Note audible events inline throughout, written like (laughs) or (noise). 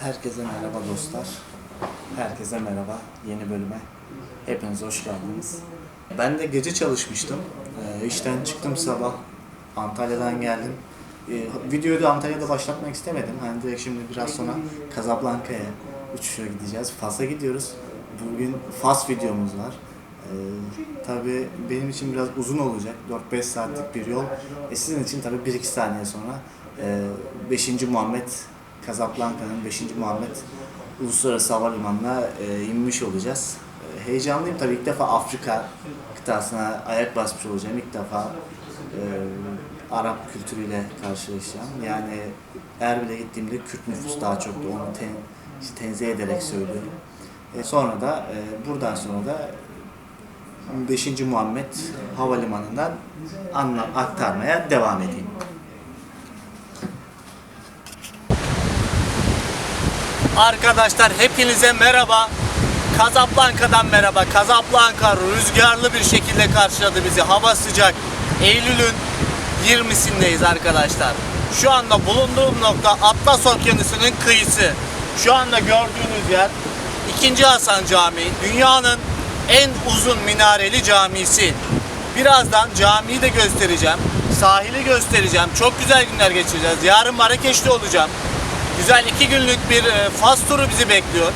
Herkese merhaba dostlar. Herkese merhaba. Yeni bölüme. Hepiniz hoş geldiniz. Ben de gece çalışmıştım. Ee, işten çıktım sabah. Antalya'dan geldim. Ee, videoyu da Antalya'da başlatmak istemedim. Hani direkt şimdi biraz sonra Casablanca'ya uçuşa gideceğiz. Fas'a gidiyoruz. Bugün Fas videomuz var. Ee, tabii benim için biraz uzun olacak. 4-5 saatlik bir yol. E sizin için tabii 1-2 saniye sonra e, 5. Muhammed Casablanca'nın 5. Muhammed Uluslararası Havalimanı'na e, inmiş olacağız. E, heyecanlıyım tabii ilk defa Afrika kıtasına ayak basmış olacağım. İlk defa e, Arap kültürüyle karşılaşacağım. Yani Erbil'e gittiğimde Kürt nüfus daha çoktu. Onu ten, işte tenzih ederek söylüyorum. E, sonra da e, buradan sonra da 5. Muhammed Havalimanı'ndan aktarmaya devam edeyim. Arkadaşlar hepinize merhaba. Casablanca'dan merhaba. Casablanca rüzgarlı bir şekilde karşıladı bizi. Hava sıcak. Eylül'ün 20'sindeyiz arkadaşlar. Şu anda bulunduğum nokta Atlas Okyanusu'nun kıyısı. Şu anda gördüğünüz yer 2. Hasan Camii. Dünyanın en uzun minareli camisi. Birazdan camiyi de göstereceğim. Sahili göstereceğim. Çok güzel günler geçireceğiz. Yarın Marrakeş'te olacağım. Güzel iki günlük bir e, Fas turu bizi bekliyor.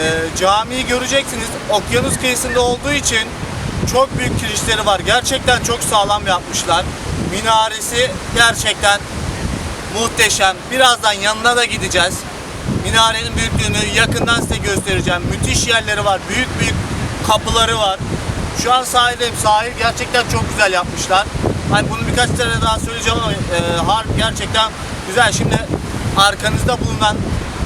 E, camiyi göreceksiniz. Okyanus kıyısında olduğu için çok büyük kirişleri var. Gerçekten çok sağlam yapmışlar. Minaresi gerçekten muhteşem. Birazdan yanına da gideceğiz. Minarenin büyüklüğünü yakından size göstereceğim. Müthiş yerleri var. Büyük büyük kapıları var. Şu an sahildeyim. Sahil gerçekten çok güzel yapmışlar. Hani bunu birkaç kere daha söyleyeceğim ama e, har gerçekten güzel. Şimdi arkanızda bulunan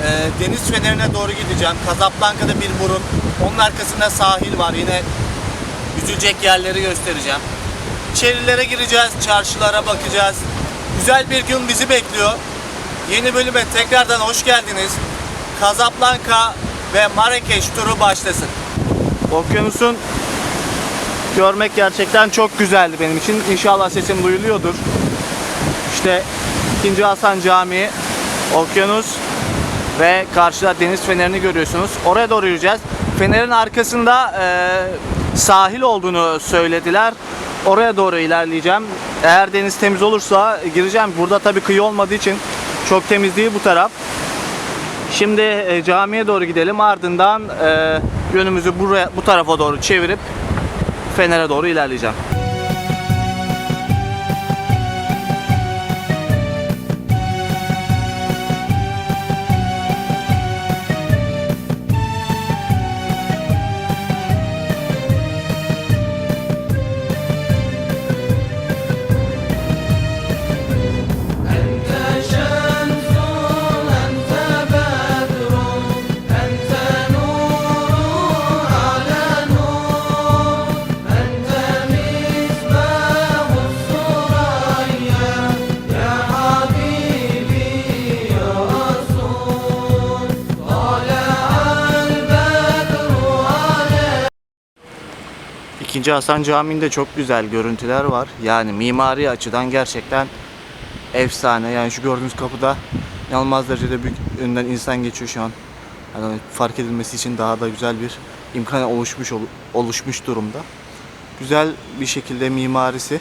e, deniz fenerine doğru gideceğim. Casablanca'da bir burun. Onun arkasında sahil var. Yine yüzülecek yerleri göstereceğim. İçerilere gireceğiz, çarşılara bakacağız. Güzel bir gün bizi bekliyor. Yeni bölüme tekrardan hoş geldiniz. Casablanca ve Marrakeş turu başlasın. Okyanusun görmek gerçekten çok güzeldi benim için. İnşallah sesim duyuluyordur. İşte 2. Hasan Camii, okyanus ve karşıda deniz fenerini görüyorsunuz. Oraya doğru yürüyeceğiz. Fenerin arkasında e, sahil olduğunu söylediler. Oraya doğru ilerleyeceğim. Eğer deniz temiz olursa gireceğim. Burada tabii kıyı olmadığı için çok temiz değil bu taraf. Şimdi e, camiye doğru gidelim. Ardından e, yönümüzü buraya bu tarafa doğru çevirip Fener'e doğru ilerleyeceğim. İkinci Hasan Camii'nde çok güzel görüntüler var. Yani mimari açıdan gerçekten efsane. Yani şu gördüğünüz kapıda inanılmaz derecede büyük önünden insan geçiyor şu an. Yani fark edilmesi için daha da güzel bir imkan oluşmuş ol- oluşmuş durumda. Güzel bir şekilde mimarisi.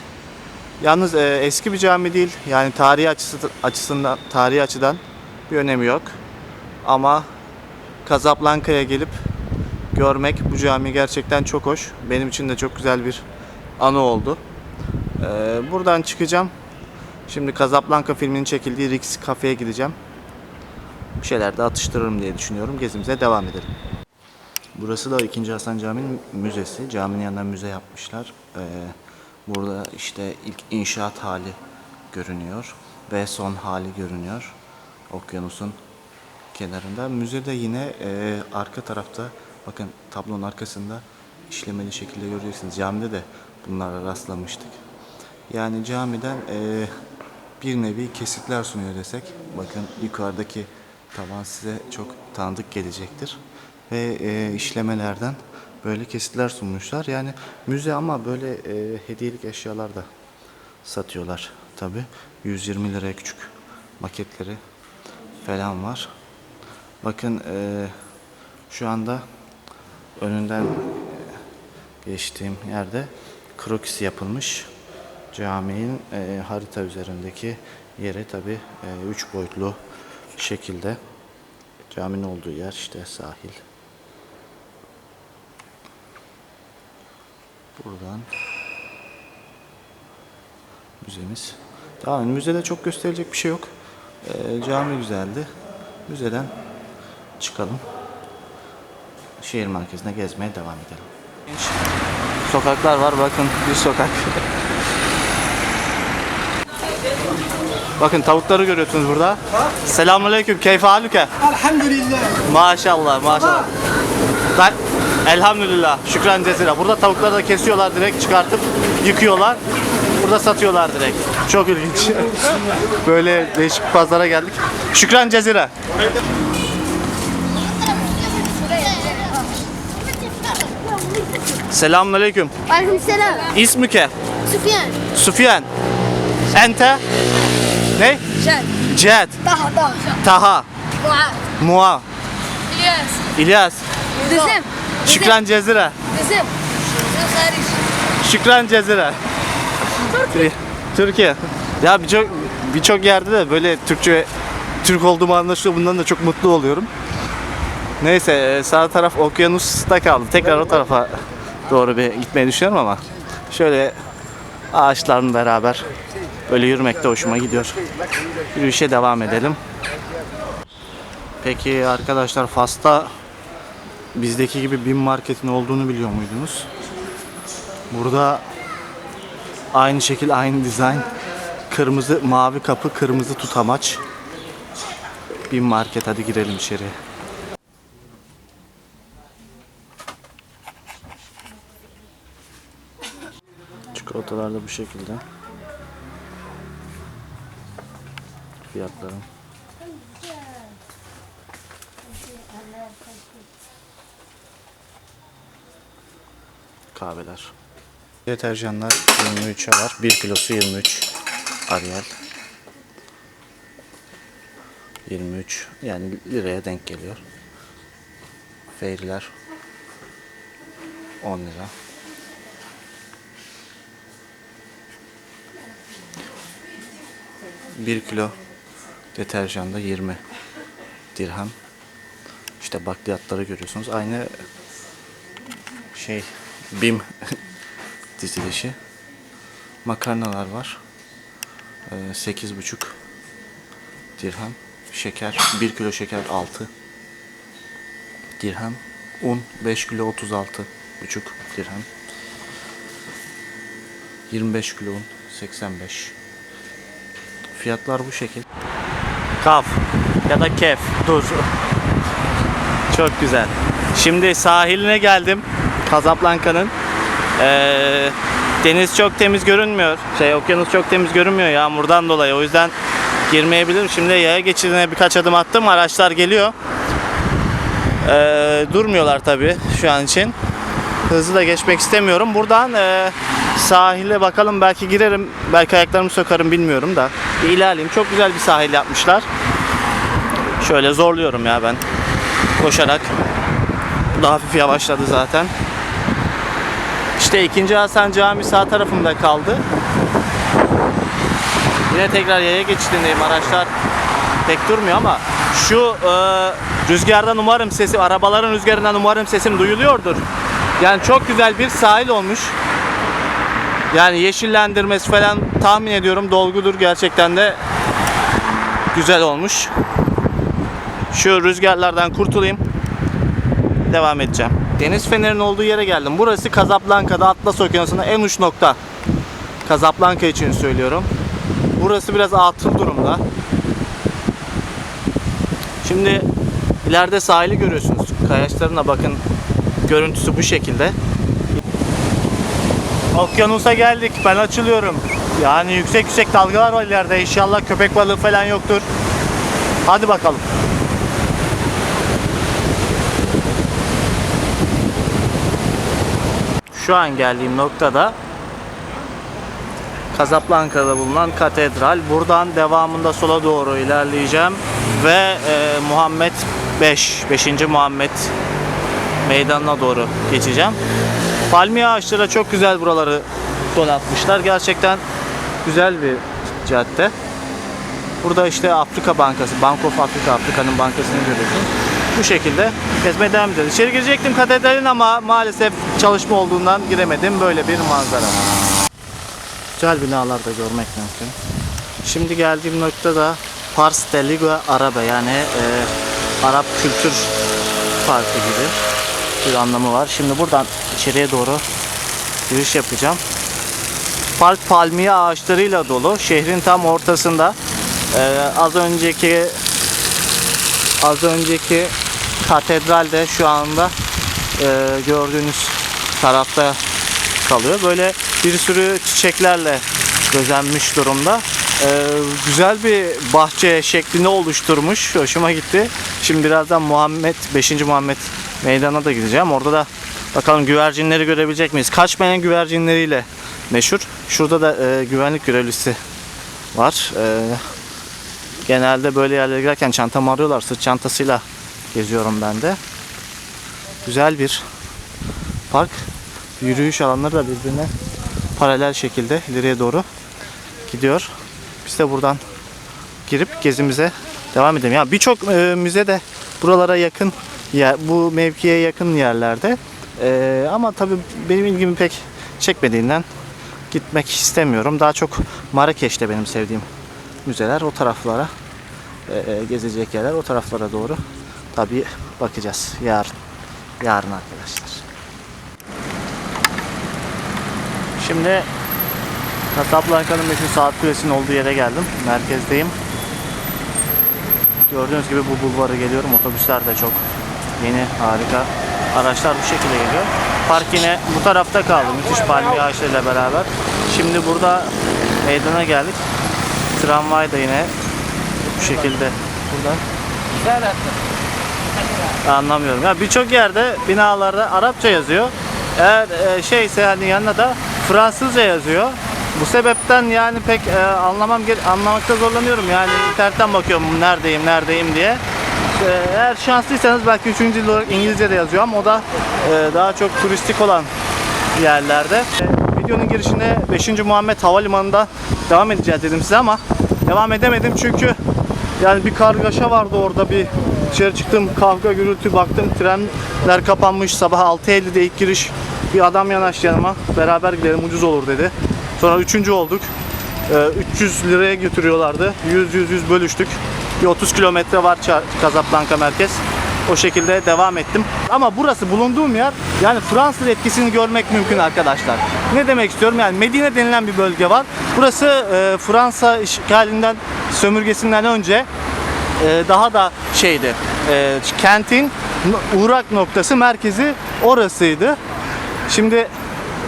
Yalnız e, eski bir cami değil. Yani tarihi açısı, açısından tarihi açıdan bir önemi yok. Ama Casablanca'ya gelip görmek bu cami gerçekten çok hoş. Benim için de çok güzel bir anı oldu. Ee, buradan çıkacağım. Şimdi Casablanca filminin çekildiği Rix Cafe'ye gideceğim. Bir şeyler de atıştırırım diye düşünüyorum. Gezimize devam edelim. Burası da 2. Hasan Camii'nin müzesi. Caminin yanında müze yapmışlar. Ee, burada işte ilk inşaat hali görünüyor ve son hali görünüyor. Okyanusun kenarında. Müzede yine e, arka tarafta bakın tablonun arkasında işlemeli şekilde göreceksiniz. Camide de bunlara rastlamıştık. Yani camiden e, bir nevi kesitler sunuyor desek. Bakın yukarıdaki tavan size çok tanıdık gelecektir. Ve e, işlemelerden böyle kesitler sunmuşlar. Yani müze ama böyle e, hediyelik eşyalar da satıyorlar tabi. 120 liraya küçük maketleri falan var. Bakın eee, şu anda önünden eee, geçtiğim yerde krokisi yapılmış. Caminin eee, harita üzerindeki yeri tabi 3 boyutlu şekilde. Caminin olduğu yer işte sahil. Buradan müzemiz. Tamam müzede çok gösterilecek bir şey yok. Ee, cami güzeldi. Müzeden çıkalım. Şehir merkezine gezmeye devam edelim. Sokaklar var bakın bir sokak. bakın tavukları görüyorsunuz burada. Selamünaleyküm. Keyfe halüke? Elhamdülillah. Maşallah maşallah. Ben elhamdülillah şükran cezira. Burada tavukları da kesiyorlar direkt çıkartıp yıkıyorlar. Burada satıyorlar direkt. Çok ilginç. (laughs) Böyle değişik pazara geldik. Şükran cezira. Selamünaleyküm. Aleykümselam. İsmüke? Süfyan. Süfyan. Ente? Ne? Şen. Cihat. Daha daha. Taha. Muaz. Muha. İlyas. İlyas. Bizim. Şükran cezira. Bizim. Şükran Cezire. Türkiye. Türkiye. Ya birçok birçok yerde de böyle Türkçe Türk olduğumu anlaşılıyor. Bundan da çok mutlu oluyorum. Neyse e, sağ taraf okyanusta kaldı. Tekrar o tarafa doğru bir gitmeyi düşünüyorum ama şöyle ağaçlarla beraber böyle yürümek de hoşuma gidiyor. Yürüyüşe devam edelim. Peki arkadaşlar Fas'ta bizdeki gibi bin marketin olduğunu biliyor muydunuz? Burada aynı şekil, aynı dizayn. Kırmızı, mavi kapı, kırmızı tutamaç. Bir market hadi girelim içeri. Çikolatalar da bu şekilde. Fiyatları. Kahveler. Deterjanlar 23'e var. 1 kilosu 23. Ariel. 23. Yani liraya denk geliyor. Fairy'ler 10 lira. Bir kilo deterjanda 20 dirhem. İşte bakliyatları görüyorsunuz. Aynı şey BİM (laughs) dizilişi. Makarnalar var. Ee, 8,5 dirhem. Şeker 1 kilo şeker 6 dirhem. Un 5 kilo 36 buçuk dirhem. 25 kilo un 85. Fiyatlar bu şekil. Kaf ya da kef dur. Çok güzel. Şimdi sahiline geldim. Casablanca'nın. Ee, deniz çok temiz görünmüyor. Şey okyanus çok temiz görünmüyor yağmurdan dolayı. O yüzden girmeyebilirim. Şimdi yaya geçidine birkaç adım attım. Araçlar geliyor. Ee, durmuyorlar tabii şu an için. Hızlı da geçmek istemiyorum. Buradan e, sahile bakalım belki girerim. Belki ayaklarımı sokarım bilmiyorum da. Bir ilerleyeyim. Çok güzel bir sahil yapmışlar. Şöyle zorluyorum ya ben. Koşarak. Bu da hafif yavaşladı zaten. İşte 2. Hasan Camii sağ tarafımda kaldı. Yine tekrar yaya geçidindeyim. Araçlar pek durmuyor ama şu e, rüzgardan umarım sesi, arabaların rüzgarından umarım sesim duyuluyordur. Yani çok güzel bir sahil olmuş. Yani yeşillendirmesi falan tahmin ediyorum dolgudur gerçekten de güzel olmuş. Şu rüzgarlardan kurtulayım. Devam edeceğim. Deniz fenerinin olduğu yere geldim. Burası Casablanca'da Atlas Okyanusu'nda en uç nokta. Casablanca için söylüyorum. Burası biraz atıl durumda. Şimdi ileride sahili görüyorsunuz. Kayaçlarına bakın. Görüntüsü bu şekilde. Okyanusa geldik. Ben açılıyorum. Yani yüksek yüksek dalgalar var ileride. İnşallah köpek balığı falan yoktur. Hadi bakalım. Şu an geldiğim noktada Casablanca'da bulunan katedral. Buradan devamında sola doğru ilerleyeceğim ve e, Muhammed 5, 5. Muhammed meydanına doğru geçeceğim. Palmiye ağaçları çok güzel buraları donatmışlar. Gerçekten güzel bir cadde. Burada işte Afrika Bankası, Bank of Africa, Afrika'nın bankasını görüyorsunuz. Bu şekilde gezmeye devam ediyoruz. İçeri girecektim katedralin ama maalesef çalışma olduğundan giremedim. Böyle bir manzara. Güzel binalar da görmek mümkün. Şimdi geldiğim nokta da Pars de Liga Arabe yani e, Arap Kültür Parkı gibi bir anlamı var. Şimdi buradan içeriye doğru giriş yapacağım. Park palmiye ağaçlarıyla dolu. Şehrin tam ortasında. Ee, az önceki az önceki katedral de şu anda e, gördüğünüz tarafta kalıyor. Böyle bir sürü çiçeklerle bezenmiş durumda. Ee, güzel bir bahçe şeklini oluşturmuş. Hoşuma gitti. Şimdi birazdan Muhammed 5. Muhammed meydana da gideceğim. Orada da bakalım güvercinleri görebilecek miyiz? Kaçmayan güvercinleriyle meşhur. Şurada da e, güvenlik görevlisi var. E, genelde böyle yerlere girerken çantamı arıyorlar. Sırt çantasıyla geziyorum ben de. Güzel bir park. Yürüyüş alanları da birbirine paralel şekilde ileriye doğru gidiyor. Biz de buradan girip gezimize devam edelim. Ya birçok e, müze de buralara yakın yer, bu mevkiye yakın yerlerde. E, ama tabii benim ilgimi pek çekmediğinden gitmek istemiyorum. Daha çok Marrakeş'te benim sevdiğim müzeler o taraflara e, e, gezecek yerler o taraflara doğru tabii bakacağız yarın. Yarın arkadaşlar. Şimdi Casablanca'nın meşhur saat kulesinin olduğu yere geldim. Merkezdeyim. Gördüğünüz gibi bu bulvarı geliyorum. Otobüsler de çok yeni, harika. Araçlar bu şekilde geliyor. Park yine bu tarafta kaldı. Müthiş palmiye ağaçlarıyla beraber. Şimdi burada meydana geldik. Tramvay da yine bu şekilde burada. Anlamıyorum. Ya birçok yerde binalarda Arapça yazıyor. Eğer e, şeyse hani yanına da Fransızca yazıyor. Bu sebepten yani pek e, anlamam anlamakta zorlanıyorum. Yani internetten bakıyorum neredeyim neredeyim diye. E, eğer şanslıysanız belki 3. dil olarak İngilizce de yazıyor ama o da e, daha çok turistik olan yerlerde. E, videonun girişinde 5. Muhammed Havalimanı'nda devam edeceğiz dedim size ama devam edemedim çünkü yani bir kargaşa vardı orada bir dışarı çıktım kavga gürültü baktım trenler kapanmış sabah 6.50'de ilk giriş bir adam yanaştı yanıma beraber gidelim ucuz olur dedi. Sonra üçüncü olduk. Ee, 300 liraya götürüyorlardı. 100-100-100 bölüştük. Bir 30 kilometre var Casablanca merkez. O şekilde devam ettim. Ama burası bulunduğum yer yani Fransız etkisini görmek mümkün arkadaşlar. Ne demek istiyorum? Yani Medine denilen bir bölge var. Burası e, Fransa işgalinden sömürgesinden önce e, daha da şeydi. E, kentin uğrak noktası merkezi orasıydı. Şimdi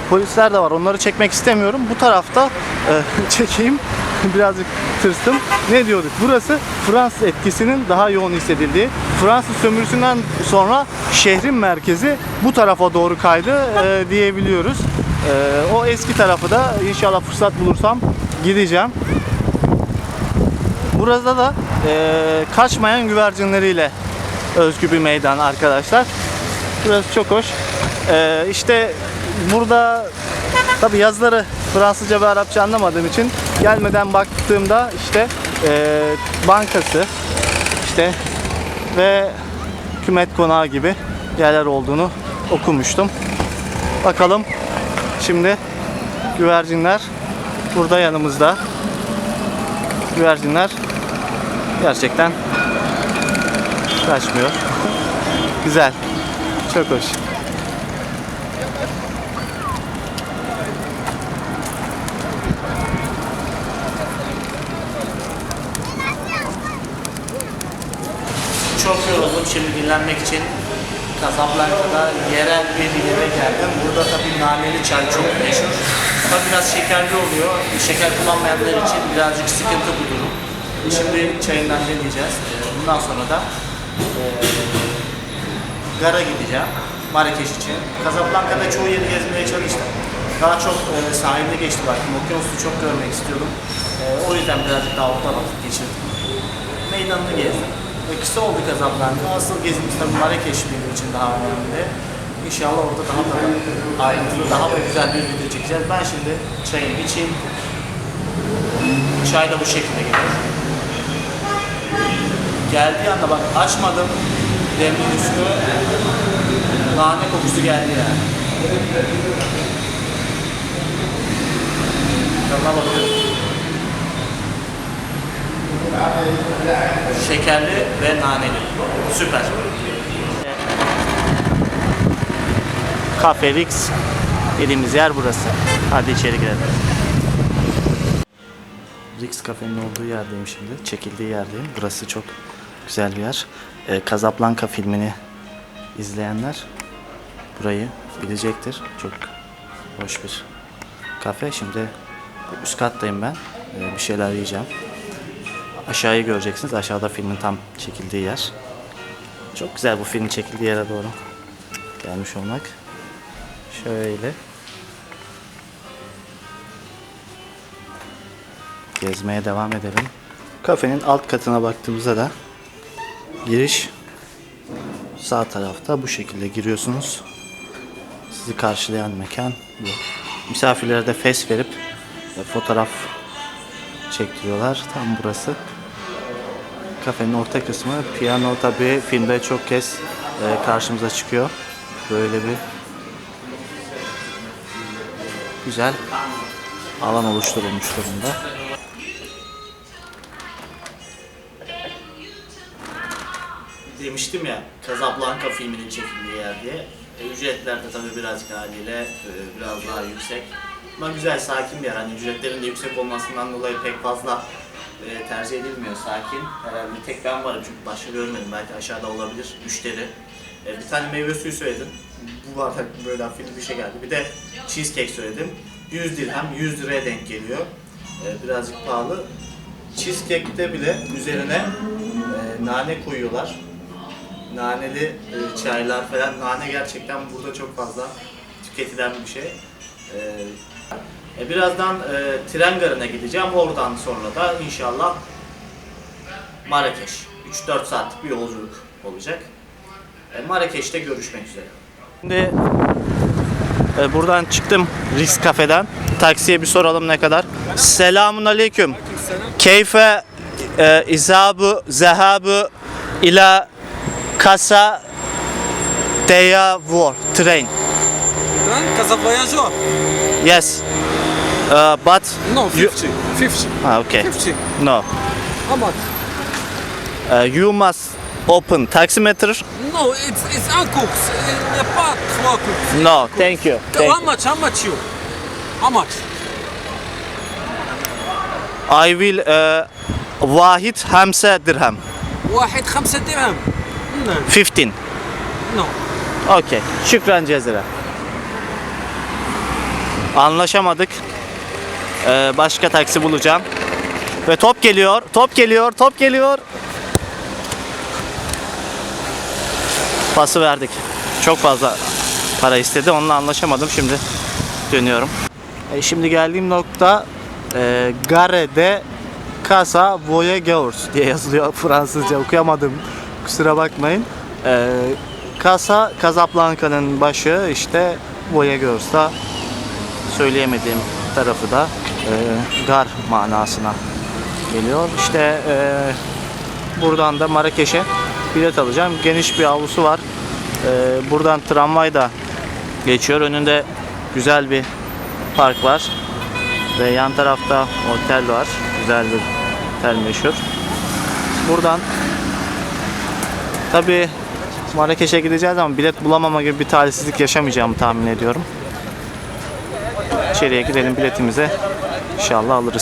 polisler de var. Onları çekmek istemiyorum. Bu tarafta e, (laughs) çekeyim. (laughs) Birazcık tırstım. Ne diyorduk? Burası Fransız etkisinin daha yoğun hissedildiği. Fransız sömürüsünden sonra şehrin merkezi bu tarafa doğru kaydı e, diyebiliyoruz. E, o eski tarafı da inşallah fırsat bulursam gideceğim. Burada da e, kaçmayan güvercinleriyle özgü bir meydan arkadaşlar. Burası çok hoş. E, işte burada tabi yazıları Fransızca ve Arapça anlamadığım için gelmeden baktığımda işte e, bankası işte ve hükümet konağı gibi yerler olduğunu okumuştum. Bakalım şimdi güvercinler burada yanımızda. Güvercinler gerçekten kaçmıyor. Güzel. Çok hoş. Şimdi dinlenmek için Casablanca'da yerel bir yere geldim. Burada tabii naneli çay çok meşhur. Ama biraz şekerli oluyor. Şeker kullanmayanlar için birazcık sıkıntı bu durum. Şimdi çayından deneyeceğiz. Ee, Bundan sonra da e, gara gideceğim. Marrakeş için. Casablanca'da çoğu yeri gezmeye çalıştım. Daha çok e, sahilde geçti baktım. Okyanusu çok görmek istiyordum. E, o yüzden birazcık daha orada vakit geçirdim. Meydanını gezdim. İkisi oldu Casablanca. Asıl gezimiz tabii Marrakeş benim için daha önemli. İnşallah orada daha da ayrıntılı, daha da güzel bir video çekeceğiz. Ben şimdi çayımı içeyim. Çay da bu şekilde geliyor. Geldiği anda bak açmadım. Demliğin üstü nane kokusu geldi yani. Tadına bakıyorum. Şekerli ve naneli. Süper. Cafe Rix dediğimiz yer burası. Hadi içeri girelim. Rix Cafe'nin olduğu yerdeyim şimdi. Çekildiği yerdeyim. Burası çok güzel bir yer. Ee, Casablanca filmini izleyenler burayı bilecektir. Çok hoş bir kafe. Şimdi üst kattayım ben. Ee, bir şeyler yiyeceğim. Aşağıyı göreceksiniz. Aşağıda filmin tam çekildiği yer. Çok güzel bu filmin çekildiği yere doğru gelmiş olmak. Şöyle. Gezmeye devam edelim. Kafenin alt katına baktığımızda da giriş sağ tarafta bu şekilde giriyorsunuz. Sizi karşılayan mekan bu. Misafirlere de fes verip e, fotoğraf çektiriyorlar. Tam burası. Kafenin orta kısmı. Piyano tabii filmde çok kez e, karşımıza çıkıyor. Böyle bir güzel alan oluşturulmuş durumda. Demiştim ya Casablanca filminin çekildiği yer diye. E, ücretler de tabii birazcık haliyle e, biraz daha yüksek. Ama güzel, sakin bir yer. Hani ücretlerin de yüksek olmasından dolayı pek fazla e, tercih edilmiyor. Sakin. Herhalde tek ben varım çünkü başka görmedim. Belki aşağıda olabilir. Müşteri. E, bir tane meyve suyu söyledim. Bu bardak böyle hafif bir şey geldi. Bir de cheesecake söyledim. 100 dirhem 100 liraya denk geliyor. E, birazcık pahalı. Cheesecake'te bile üzerine e, nane koyuyorlar. Naneli e, çaylar falan. Nane gerçekten burada çok fazla tüketilen bir şey. E, e, birazdan e, tren garına gideceğim. Oradan sonra da inşallah Marrakeş. 3-4 saatlik bir yolculuk olacak. E, Marrakeş'te görüşmek üzere. Şimdi e, buradan çıktım Risk Kafe'den. Taksiye bir soralım ne kadar. Selamun aleyküm. Keyfe e, izabu zehabu ila kasa deya war train. Train Casa Voyageur? Yes. Uh, but No, You- 50. 50. ah, okay. 50. No. How much? Uh, you must open taximeter. No, it's it's un cook. Il n'y a pas trois cooks. No, thank you. Thank How you. much? How much you? How much? I will uh, vahid hamse dirhem. واحد خمسة درهم. No. 15. No. Okay. Şükran cezire. Anlaşamadık. Ee, başka taksi bulacağım. Ve top geliyor, top geliyor, top geliyor. Pası verdik. Çok fazla para istedi. Onunla anlaşamadım. Şimdi dönüyorum. E, şimdi geldiğim nokta e, Gare de Casa Voyageurs diye yazılıyor (laughs) Fransızca okuyamadım. Kusura bakmayın. E, Casa Casablanca'nın başı işte Voyageurs'ta söyleyemediğim tarafı da gar manasına geliyor. İşte e, buradan da Marrakeş'e bilet alacağım. Geniş bir avlusu var. E, buradan tramvay da geçiyor. Önünde güzel bir park var. Ve yan tarafta otel var. Güzel bir otel meşhur. Buradan tabi Marrakeş'e gideceğiz ama bilet bulamama gibi bir talihsizlik yaşamayacağımı tahmin ediyorum. İçeriye gidelim biletimize. İnşallah alırız.